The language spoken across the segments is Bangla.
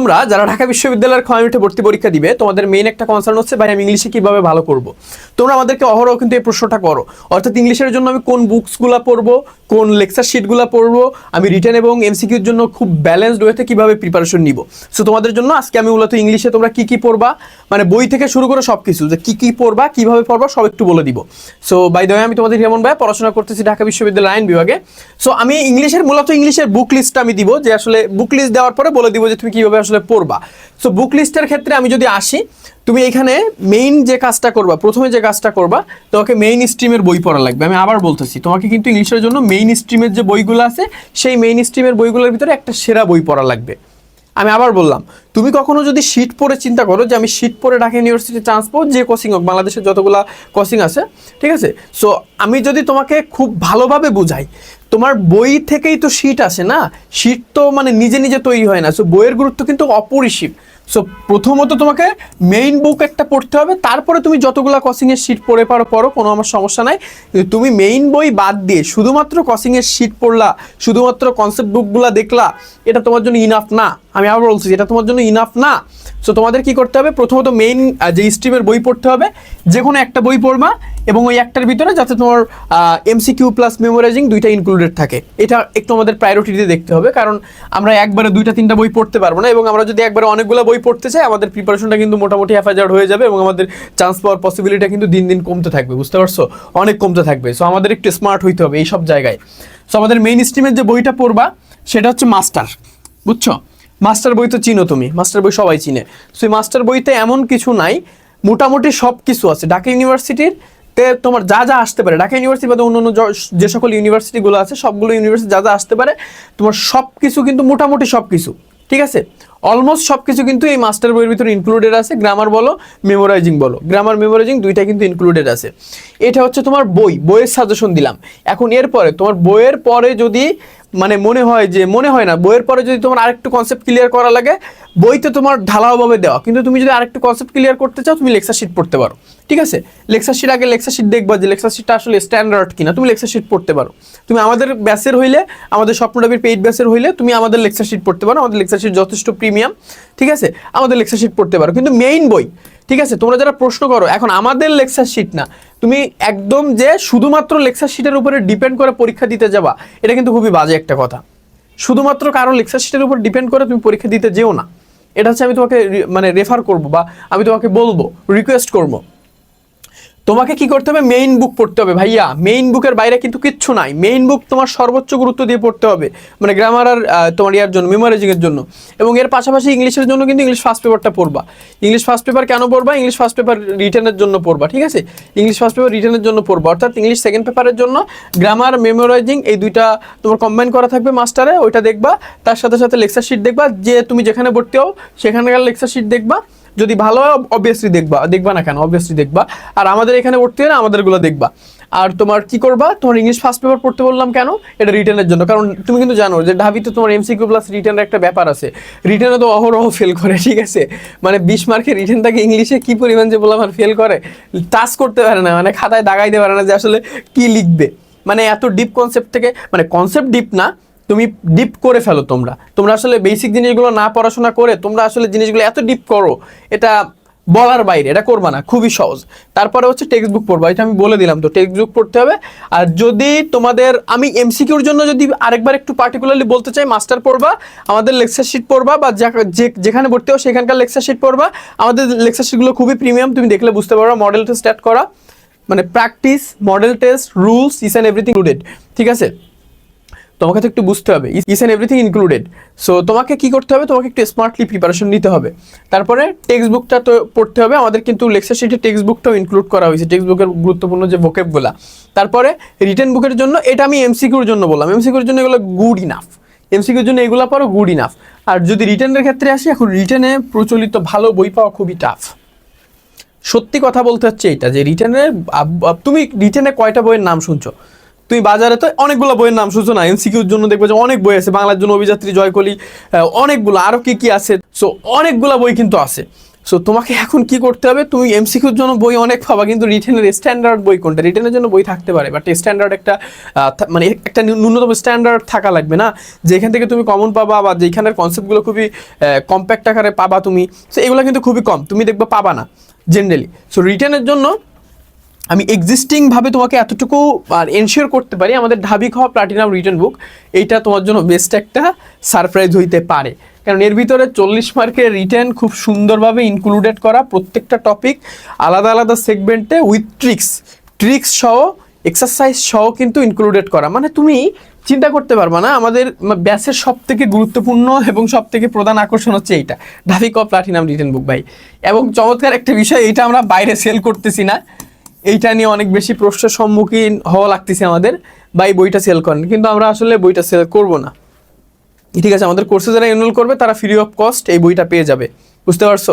তোমরা যারা ঢাকা বিশ্ববিদ্যালয়ের খয়ামিটে ভর্তি পরীক্ষা দিবে, তোমাদের মেইন একটা কনসার্ন হচ্ছে ভাই আমি ইংলিশে কীভাবে ভালো করব। তোমরা আমাদেরকে অহরহ কিন্তু এই প্রশ্নটা করো। অর্থাৎ ইংলিশের জন্য আমি কোন বুকসগুলো পড়ব, কোন লেকচার শিটগুলো পড়ব, আমি রিটার্ন এবং এমসিকিউর জন্য খুব ব্যালেন্সড ওয়েতে কীভাবে প্রিপারেশন নিব। সো তোমাদের জন্য আজকে আমি মূলত ইংলিশে তোমরা কি কি পড়বা মানে বই থেকে শুরু করে সব কিছু যে কি কি পড়বা, কীভাবে পড়বা, সব একটু বলে দিব। সো বাই দ্য আমি তোমাদের যেমন ভাই পড়াশোনা করতেছি ঢাকা বিশ্ববিদ্যালয় আইন বিভাগে। সো আমি ইংলিশের মূলত ইংলিশের বুক লিস্টটা আমি দিব, যে আসলে বুক লিস্ট দেওয়ার পরে বলে দিব যে তুমি কীভাবে আসলে পড়বা। সো বুক লিস্টের ক্ষেত্রে আমি যদি আসি, তুমি এখানে মেইন যে কাজটা করবা, প্রথমে যে কাজটা করবা, তোমাকে মেইন স্ট্রিমের বই পড়া লাগবে। আমি আবার বলতেছি, তোমাকে কিন্তু ইংলিশের জন্য মেইন স্ট্রিমের যে বইগুলো আছে, সেই মেইন স্ট্রিমের বইগুলোর ভিতরে একটা সেরা বই পড়া লাগবে। আমি আবার বললাম, তুমি কখনো যদি শীট পরে চিন্তা করো যে আমি শীট পরে ঢাকা ইউনিভার্সিটি চান্স পাবো, যে কোচিং হোক, বাংলাদেশের যতগুলা কোচিং আছে, ঠিক আছে? সো আমি যদি তোমাকে খুব ভালোভাবে বুঝাই তোমার বই থেকেই তো শীট আসে না? শীট তো মানে নিজে নিজে তৈরি হয় না। সো বইয়ের গুরুত্ব কিন্তু অপরিসীম। সো প্রথমত তোমাকে মেইন বুক একটা পড়তে হবে। তারপরে তুমি যতগুলো কসিংয়ের শীট পড়ে পারো, পড়ো, কোনো আমার সমস্যা নাই। তুমি মেইন বই বাদ দিয়ে শুধুমাত্র কসিংয়ের শীট পড়লা, শুধুমাত্র কনসেপ্ট বুকগুলো দেখলা, এটা তোমার জন্য ইনাফ না। আমি আবার বলছি, এটা তোমার জন্য ইনাফ না। সো তোমাদের কি করতে হবে? প্রথমত মেইন যে স্ট্রিমের বই পড়তে হবে যে কোনো একটা বই পড়বা এবং ওই একটার ভিতরে যাতে তোমার এমসিকিউ প্লাস মেমোরাইজিং দুইটা ইনক্লুডেড থাকে। এটা একটু আমাদের প্রায়োরিটিতে দেখতে হবে, কারণ আমরা একবারে দুইটা, তিনটা বই পড়তে পারব না এবং আমরা যদি একবারে অনেকগুলো বই পড়তে চাই, আমাদের প্রিপারেশনটা কিন্তু মোটামুটি হ্যাফাজার্ড হয়ে যাবে এবং আমাদের চান্স পাওয়ার পসিবিলিটা কিন্তু দিন দিন কমতে থাকবে, বুঝতে পারছ? অনেক কমতে থাকবে। সো আমাদের একটু স্মার্ট হইতে হবে এই সব জায়গায়। সো আমাদের মেইন স্ট্রিমের যে বইটা পড়বা, সেটা হচ্ছে মাস্টার বুঝছ? মাস্টার বই তো চিনো তুমি, মাস্টার বই সবাই চিনে। সো মাস্টার বইতে এমন কিছু নাই, মোটামুটি সব কিছু আছে। ঢাকা ইউনিভার্সিটির তে তোমার যা যা আসতে পারে, ঢাকা ইউনিভার্সিটি বাদে অন্য অন্য যে সকল ইউনিভার্সিটিগুলো আছে, সবগুলো ইউনিভার্সিটি যা যা আসতে পারে, তোমার সব কিছু কিন্তু মোটামুটি সব কিছু ঠিক আছে? অলমোস্ট সব কিছু কিন্তু এই মাস্টার বইয়ের ভিতরে ইনক্লুডেড আছে। গ্রামার বলো মেমোরাইজিং বলো। গ্রামার মেমোরাইজিং দুইটা কিন্তু ইনক্লুডেড আছে। এটা হচ্ছে তোমার বই, বইয়ের সাজেশন দিলাম। এখন এরপরে, তোমার বইয়ের পরে যদি মানে মনে হয় যে, মনে হয় না। বইয়ের পরে যদি তোমার আরেকটু কনসেপ্ট ক্লিয়ার করা লাগে, বইতে তোমার ঢালাওভাবে দেওয়া। কিন্তু তুমি যদি আরেকটু কনসেপ্ট ক্লিয়ার করতে চাও, তুমি লেকচার শিট পড়তে পারো। ঠিক আছে? লেকচার শিট আগে লেকচার শিট দেখবা যে লেকচার শিটটা আসলে স্ট্যান্ডার্ড কিনা। তুমি লেকচার শিট পড়তে পারো। তুমি আমাদের ব্যাসের হইলে, আমাদের স্বপ্নডাবির পেইড ব্যাসের হইলে, তুমি আমাদের লেকচার শিট পড়তে পারো। আমাদের লেকচার শিট যথেষ্ট প্রিমিয়াম ঠিক আছে? আমাদের লেকচার শিট পড়তে পারো। কিন্তু মেইন বই, ঠিক আছে? তোমরা যারা প্রশ্ন করো, এখন আমাদের লেকচার শিট না। তুমি একদম যে শুধুমাত্র লেকচার শিটের উপরে ডিপেন্ড করে পরীক্ষা দিতে যাবা, এটা কিন্তু খুবই বাজে একটা কথা। শুধুমাত্র কারও লেকচার শিটের উপর ডিপেন্ড করে তুমি পরীক্ষা দিতে যেও না। এটা হচ্ছে আমি তোমাকে মানে রেফার করব বা আমি তোমাকে বলব রিকোয়েস্ট করব। তোমাকে কি করতে হবে? মেইন বুক পড়তে হবে ভাইয়া। মেইন বুকের বাইরে কিন্তু কিচ্ছু নাই। মেইন বুক তোমার সর্বোচ্চ গুরুত্ব দিয়ে পড়তে হবে। মানে গ্রামার আর তোমার ইয়ার জন্য মেমোরাইজিং এর জন্য। এবং এর পাশাপাশি ইংলিশের জন্য কিন্তু ইংলিশ ফার্স্ট পেপারটা পড়বা। ইংলিশ ফার্স্ট পেপার কেন পড়বা? ইংলিশ ফার্স্ট পেপার রিটার্নের জন্য পড়বা, ঠিক আছে? ইংলিশ ফার্স্ট পেপার রিটার্নের জন্য পড়বা। অর্থাৎ ইংলিশ সেকেন্ড পেপারের জন্য গ্রামার মেমোরাইজিং এই দুইটা তোমার কম্বাইন করা থাকবে মাস্টারে ওইটা দেখবা। তার সাথে সাথে লেকচার শিট দেখবা। যে তুমি যেখানে ভর্তি হও, সেখানকার লেকচার শিট দেখবা। যদি ভালো হয় অবভিয়াসলি দেখবা দেখবা না কেন অবভিয়াসলি দেখবা। আর আমাদের এখানে হয় না, আমাদেরগুলো দেখবা। আর তোমার কি করবা? তোমার ইংলিশ ফার্স্ট পেপার পড়তে বললাম কেন? এটা রিটার্নের জন্য। কারণ তুমি কিন্তু জানো যে ঢাবিতে তোমার এমসিকিউ প্লাস রিটার্নের একটা ব্যাপার আছে। রিটার্নে তো অহরহ ফেল করে, ঠিক আছে? মানে বিশ মার্কের রিটার্ন থাকে ইংলিশে কি পরিমাণ যে বললাম আর ফেল করে টাচ করতে পারে না। মানে খাতায় দাগাইতে পারে না যে আসলে কি লিখবে। মানে এত ডিপ কনসেপ্ট থেকে মানে কনসেপ্ট ডিপ না তুমি ডিপ করে ফেলো তোমরা। তোমরা আসলে বেসিক জিনিসগুলো না পড়াশোনা করে তোমরা আসলে জিনিসগুলো এত ডিপ করো, এটা বলার বাইরে, এটা করবা না, খুবই সহজ। তারপরে হচ্ছে টেক্সট বুক পড়বা, এটা আমি বলে দিলাম তো টেক্সট বুক পড়তে হবে। আর যদি তোমাদের, আমি এমসিকিউর জন্য যদি আরেকবার একটু পার্টিকুলারলি বলতে চাই মাস্টার পড়বা, আমাদের লেকচার শিট পড়বা বা যেখানে ভর্তি হও সেখানকার লেকচার শিট পড়বা। আমাদের লেকচার শিটগুলো খুবই প্রিমিয়াম তুমি দেখলে বুঝতে পারবা মডেল টেস্ট স্টার্ট করা। মানে practice model test rules is and everything included ঠিক আছে? তোমাকে তো একটু বুঝতে হবে is and everything included so তোমাকে কি করতে হবে? তোমাকে একটু স্মার্টলি প্রিপারেশন নিতে হবে। তারপরে টেক্সট বুকটা তো পড়তে হবে। আমাদের কিন্তু লেকচার শিটে টেক্সট বুকটাও ইনক্লুড করা হয়েছে। টেক্সট বুকের গুরুত্বপূর্ণ যে ভোকেবগুলা তারপরে রিটার্ন বুকের জন্য, এটা আমি এমসিকিউর জন্য বললাম। এমসিকিউর জন্য এগুলো গুড ইনাফ এমসিকিউর জন্য এগুলো পারো গুড ইনাফ আর যদি রিটার্নের ক্ষেত্রে আসি, এখন রিটেনে প্রচলিত ভালো বই পাওয়া খুবই টাফ সত্যি কথা বলতে হচ্ছে এটা, যে রিটেনের তুমি রিটেনে কয়টা বইয়ের নাম শুনছো? তুমি বাজারে তো অনেকগুলো বইয়ের নাম শুনছো না? এমসিকিউর জন্য দেখবে যে অনেক বই আছে। বাংলার জন্য অভিযাত্রী, জয়কলি অনেকগুলো। আরও কি কি আছে? সো অনেকগুলো বই কিন্তু আছে। সো তোমাকে এখন কি করতে হবে? তুমি এমসিকিউর জন্য বই অনেক পাবা, কিন্তু রিটেনের স্ট্যান্ডার্ড বই কোনটা? রিটেনের জন্য বই থাকতে পারে বাট স্ট্যান্ডার্ড একটা মানে একটা ন্যূনতম স্ট্যান্ডার্ড থাকা লাগবে না। যেখান থেকে তুমি কমন পাবা বা যেখানের কনসেপ্টগুলো খুবই কম্প্যাক্ট আকারে পাবা তুমি। সো এগুলো কিন্তু খুবই কম। তুমি দেখবে পাবা না জেনারেলি সো রিটেনের জন্য আমি এক্সিস্টিং ভাবে তোমাকে এতটুকু, আর এনশিওর করতে পারি, আমাদের ঢাবি খাওয়া প্লাটিনাম রিটার্ন বুক এইটা তোমার জন্য বেস্ট একটা সারপ্রাইজ হইতে পারে। কারণ এর ভিতরে চল্লিশ মার্কের রিটার্ন খুব সুন্দরভাবে ইনক্লুডেড করা প্রত্যেকটা টপিক আলাদা আলাদা সেগমেন্টে উইথ ট্রিক্স ট্রিক্স সহ এক্সারসাইজ সহ কিন্তু ইনক্লুডেড করা। মানে তুমি চিন্তা করতে পারবা না, আমাদের ব্যাসের সব থেকে গুরুত্বপূর্ণ এবং সব থেকে প্রধান আকর্ষণ হচ্ছে এইটা, ঢাবি কপ প্লাটিনাম রিটার্ন বুক ভাই। এবং চমৎকার একটা বিষয়, এইটা আমরা বাইরে সেল করতেছি না। এইটা নিয়ে অনেক বেশি প্রশ্নের সম্মুখীন হওয়া লাগতেছে আমাদের, বা এই বইটা সেল করেন। কিন্তু আমরা আসলে বইটা সেল করব না। ঠিক আছে, আমাদের কোর্সে যারা এনরোল করবে, তারা ফ্রি অফ কস্ট এই বইটা পেয়ে যাবে। বুঝতে পারছ?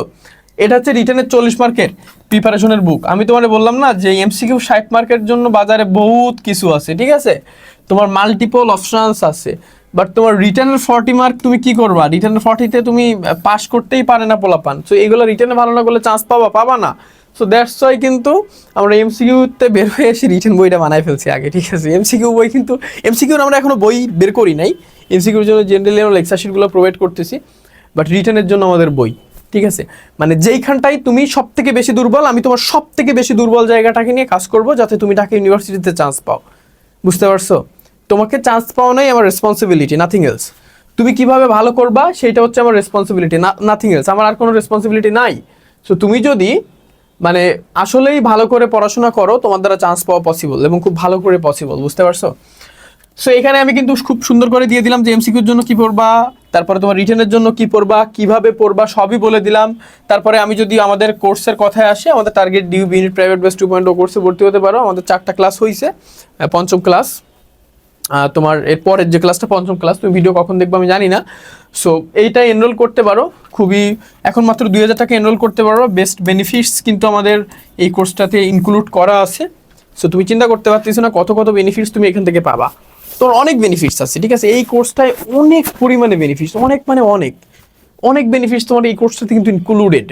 এটা হচ্ছে রিটার্নের চল্লিশ মার্কের প্রিপারেশনের বুক আমি তোমার বললাম না যে এমসিকিউ ষাট মার্কের জন্য বাজারে বহুত কিছু আছে, ঠিক আছে? তোমার মাল্টিপল অপশনস আছে। বাট তোমার রিটার্নের ফর্টি মার্ক তুমি কি করবা? রিটার্নের ফর্টিতে তুমি পাস করতেই পারে না পোলাপান। সো এগুলো রিটার্নে ভালো না করলে চান্স পাবা পাবা না। সো দ্যাটস ওয়াই কিন্তু আমরা এমসিকিউতে বের হয়ে এসে রিটেন বইটা বানায় ফেলছি আগে, ঠিক আছে? এমসিকিউ বই কিন্তু এমসিকিউর আমরা এখনও বই বের করি নাই। এমসিকিউর জন্য জেনারেলি আমরা লেকচার শিটগুলো প্রোভাইড করতেছি বাট রিটার্নের জন্য আমাদের বই, ঠিক আছে? মানে যেইখানটাই তুমি সব থেকে বেশি দুর্বল, আমি তোমার সব থেকে বেশি দুর্বল জায়গাটাকে নিয়ে কাজ করব যাতে তুমি ঢাকা ইউনিভার্সিটিতে চান্স পাও। বুঝতে পারছ? তোমাকে চান্স পাওয়া নাই আমার রেসপন্সিবিলিটি নাথিং এলস তুমি কীভাবে ভালো করবা সেটা হচ্ছে আমার রেসপন্সিবিলিটি নাথিং এলস আমার আর কোনো রেসপন্সিবিলিটি নাই। সো তুমি যদি মানে আসলেই ভালো করে পড়াশোনা করো, তোমার দ্বারা চান্স পাওয়া পসিবল এবং খুব ভালো করে পসিবল বুঝতে পারছ? সো এখানে আমি কিন্তু খুব সুন্দর করে দিয়ে দিলাম যে এমসিকিউর জন্য কি পড়বা, তারপরে তোমার রিটার্নের জন্য কি পড়বা, কীভাবে পড়বা, সবই বলে দিলাম। তারপরে আমি যদি আমাদের কোর্সের কথায় আসি, আমাদের target DU B unit private base to point কোর্সে ভর্তি হতে পারো, আমাদের চারটা ক্লাস হয়েছে পঞ্চম ক্লাস তোমার এর পরের যে ক্লাসটা পঞ্চম ক্লাস তুমি ভিডিও কখন দেখবে আমি জানি না। সো এইটা এনরোল করতে পারো। খুবই, এখন মাত্র দুই হাজার টাকা এনরোল করতে পারো। বেস্ট বেনিফিটস কিন্তু আমাদের এই কোর্সটাতে ইনক্লুড করা আছে। সো তুমি চিন্তা করতে পারতেছো না কত কত বেনিফিটস তুমি এখান থেকে পাবা। তোর অনেক বেনিফিটস আছে, ঠিক আছে? এই কোর্সটায় অনেক পরিমাণে বেনিফিটস অনেক মানে অনেক। অনেক বেনিফিটস তোমার এই কোর্সটাতে কিন্তু ইনক্লুডেড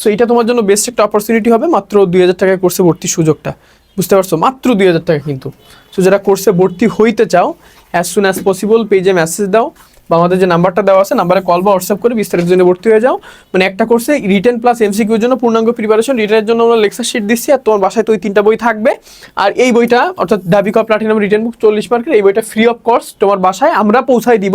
সো এটা তোমার জন্য বেস্ট একটা অপরচুনিটি হবে। মাত্র দুই হাজার টাকায় কোর্সে ভর্তির সুযোগটা। বুঝতে পারছ? মাত্র দুই হাজার টাকা কিন্তু। সো যারা কোর্সে ভর্তি হইতে চাও অ্যাজ সুন অ্যাজ পসিবল পেজে মেসেজ দাও। বা আমাদের যে নাম্বারটা দেওয়া আছে নাম্বারে কল বা হোয়াটসঅ্যাপ করে বিস্তারিত জন্য ভর্তি হয়ে যাও। মানে একটা কোর্সে রিটেন প্লাস এমসিকিউর জন্য পূর্ণাঙ্গ প্রিপারেশন রিটেনের জন্য আমরা লেকচার শিট দিচ্ছি, আর তোমার বাসায় তো ওই তিনটা বই থাকবে। আর এই বইটা, অর্থাৎ ডাবিকা প্লাটিনাম রিটেন বুক চল্লিশ মার্কের এই বইটা ফ্রি অফ কস্ট তোমার বাসায় আমরা পৌঁছাই দিব।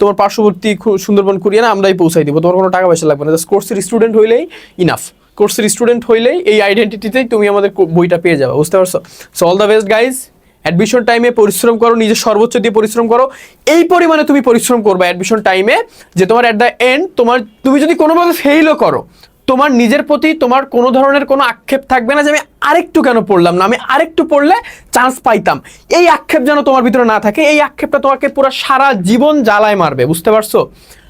তোমার পার্শ্ববর্তী সুন্দরবন কুরিয়ানা আমরাই পৌঁছাই দিব। তোমার কোনো টাকা পয়সা লাগবে না জাস্ট কোর্সের স্টুডেন্ট হইলেই ইনাফ কোর্সের স্টুডেন্ট হইলেই এই আইডেন্টিটিতেই তুমি আমাদের বইটা পেয়ে যাবে, বুঝতে পারছ? So all the best guys admission টাইমে পরিশ্রম করো নিজের সর্বোচ্চ দিয়ে পরিশ্রম করো। এই পরিমাণে তুমি পরিশ্রম করবে অ্যাডমিশন টাইমে যে তোমার অ্যাট দ্য এন্ড তোমার, তুমি যদি কোনোভাবে ফেইলও করো, তোমার নিজের প্রতি তোমার কোনো ধরনের কোনো আক্ষেপ থাকবে না যে আমি আরেকটু কেন পড়লাম না, আমি আরেকটু পড়লে চান্স পাইতাম। এই আক্ষেপ যেন তোমার ভিতরে না থাকে, এই আক্ষেপটা তোমাকে পুরো সারা জীবন জ্বালায় মারবে, বুঝতে পারছ?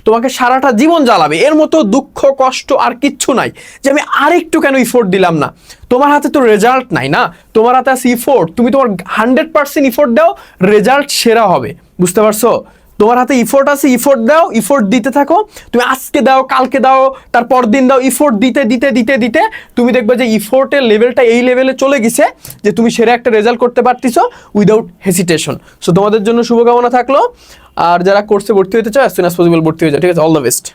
তোমাকে সারাটা জীবন জ্বালাবে। এর মতো দুঃখ, কষ্ট আর কিচ্ছু নাই যে আমি আরেকটু কেন ইফোর্ট দিলাম না। তোমার হাতে তো রেজাল্ট নাই না? তোমার হাতে আছে ইফোর্ট তুমি তোমার হান্ড্রেড পার্সেন্ট ইফোর্ট দাও রেজাল্ট সেরা হবে। বুঝতে পারছ? তোমার হাতে ইফোর্ট আছে ইফোর্ট দাও ইফোর্ট দিতে থাকো। তুমি আজকে দাও, কালকে দাও, তারপর দিন দাও ইফোর্ট দিতে দিতে দিতে দিতে। তুমি দেখবে যে ইফোর্টের লেভেলটা এই লেভেলে চলে গেছে যে তুমি সেরে একটা রেজাল্ট করতে পারতেছো উইদাউট হেসিটেশন সো তোমাদের জন্য শুভকামনা থাকল। আর যারা কোর্সে ভর্তি হতে চাও অ্যাজ সুন অ্যাজ পসিবল ভর্তি হয়ে যাও। ঠিক আছে অল দ্য বেস্ট